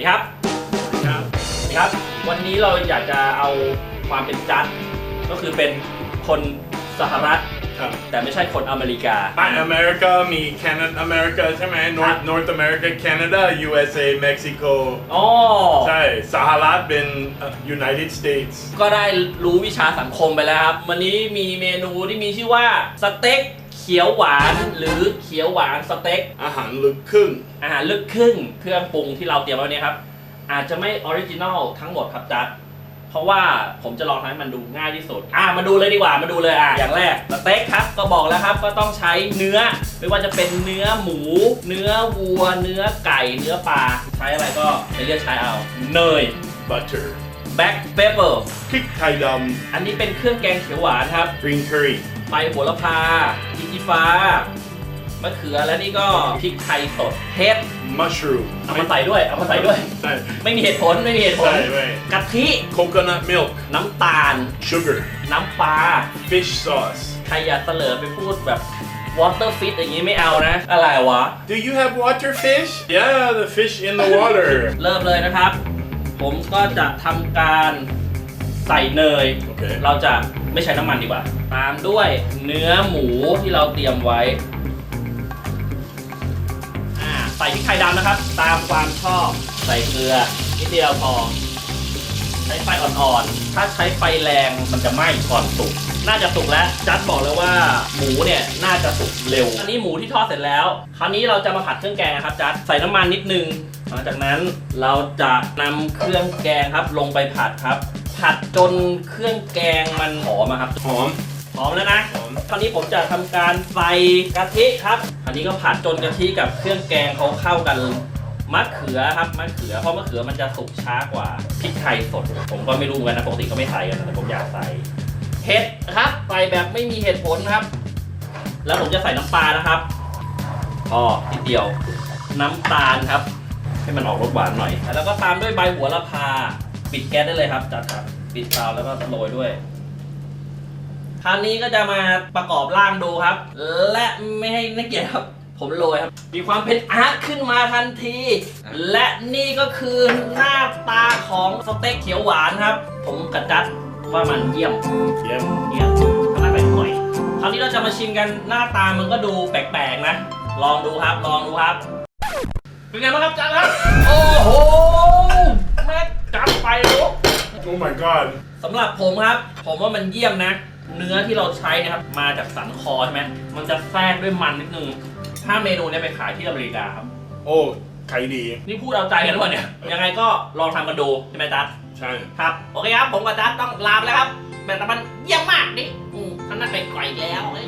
ดีครับ ครับสวัสดีครับ วันนี้เราอยากจะเอาความเป็นจัด ก็คือเป็นคนสหรัฐ ครับแต่ไม่ใช่คนอเมริกา อะอเมริกามีแคนาดาอเมริกาใช่ไหม North North America Canada USA Mexico อ๋อ ใช่สหรัฐเป็นเอ่อ United States ก็ได้รู้วิชาสังคมไปแล้วครับ วันนี้มีเมนูที่มีชื่อว่าสเต็กเขียวหวานหรือเขียวหวานสเต็กอาหารลึกครึ่งอาหารลึกครึ่งเครื่องปรุงที่เราเตรียมไว้เนี่ยครับ อาจจะไม่ออริจินอลทั้งหมดครับจัดเพราะว่าผมจะลองทำให้มันดูง่ายที่สุด อะมาดูเลยดีกว่า มาดูเลยอะ อย่างแรกสเต็กครับ ก็บอกแล้วครับ ก็ต้องใช้เนื้อ ไม่ว่าจะเป็นเนื้อหมู เนื้อวัว เนื้อไก่ เนื้อปลา ใช้อะไรก็ไปเลือกใช้เอา เนย butter black pepper พริกไทยดอันนี้เป็นเครื่องแกงเขียวหวานครับำ green curry ใบโหระพาพริกชี้ฟ้ามะเขือและนี่ก็พริกไทยสดเห็ด mushroom เอามาใส่ด้วยเอามาใส่ด้วย ใช่ไม่มีเหตุผลไม่มีเหตุผลใช่เว้ย กะทิ coconut milk น้ำตาล sugar น้ำปลา fish sauce ใครอยากเสลอไปพูดแบบ water fit อย่างนี้ไม่เอานะ อะไรวะ Do you have water fish? Yeah, the fish in the water. เริ่มเลยนะครับ ผมก็จะทำการใส่เนย โอเค เราจะ ไม่ใช้น้ำมันดีกว่า ตามด้วยเนื้อหมูที่เราเตรียมไว้ใส่พริกไทยดำนะครับ ตามความชอบใส่เกลือนิดเดียวพอใช้ไฟอ่อนๆ ถ้าใช้ไฟแรงมันจะไหม้ก่อนสุก น่าจะสุกแล้ว จัดบอกเลยว่าหมูเนี่ยน่าจะสุกเร็ว อันนี้หมูที่ทอดเสร็จแล้ว คราวนี้เราจะมาผัดเครื่องแกงครับจัดใส่น้ำมันนิดนึง หลังจากนั้นเราจะนำเครื่องแกงครับลงไปผัดครับ ผัดจนเครื่องแกงมันหอมอะครับ หอม หอมแล้วนะหอม คราวนี้ผมจะทำการใส่กะทิครับ อันนี้ก็ผัดจนกะทิกับเครื่องแกงเขาเข้ากันมะเขือครับมะเขือเพราะมะเขือมันจะสุกช้ากว่าพริกไทยสด ผมก็ไม่รู้เหมือนกันนะปกติก็ไม่ใส่กันแต่ผมอยากใส่เห็ดครับใส่แบบไม่มีเหตุผลครับ แล้วผมจะใส่น้ำปลานะครับพอนิดเดียว น้ำตาลครับ ให้มันออกรสหวานหน่อย แล้วก็ตามด้วยใบหัวละพา ปิดแก๊สได้เลยครับจัดครับปิดเตาแล้วก็โรยด้วยคราวนี้ก็จะมาประกอบร่างดูครับ และไม่ให้นักเกียรติครับ ผมโรยครับ มีความเป็นอาร์ตขึ้นมาทันที และนี่ก็คือหน้าตาของสเต็กเขียวหวานครับ ผมกระจัดว่ามันเยี่ยม เยี่ยมเยี่ยมทำไมเป็นหน่อยคราวนี้เราจะมาชิมกันหน้าตามันก็ดูแปลกๆนะ ลองดูครับ ลองดูครับ เป็นไงบ้างครับจัดครับ โอ้โหแม่จัด ไปลูก Oh my god สำหรับผมครับ ผมว่ามันเยี่ยมนะ เนื้อที่เราใช้นะครับ มาจากสันคอใช่ไหมมันจะแทรกด้วยมันนิดนึง ถ้าเมนูเนี้ไปขายที่อเมริกาครับ โอ้ไข่ดี นี่พูดเอาใจกันด้วยเนี่ย ยังไงก็ลองทำกันดูใช่ไหมจัดใช่ ครับ โอเคครับ ผมกับจัดต้องลาไปแล้วครับ แต่มันเยี่ยมมากนี่อืมท่านนั้นไปไกลแล้วเอ้ย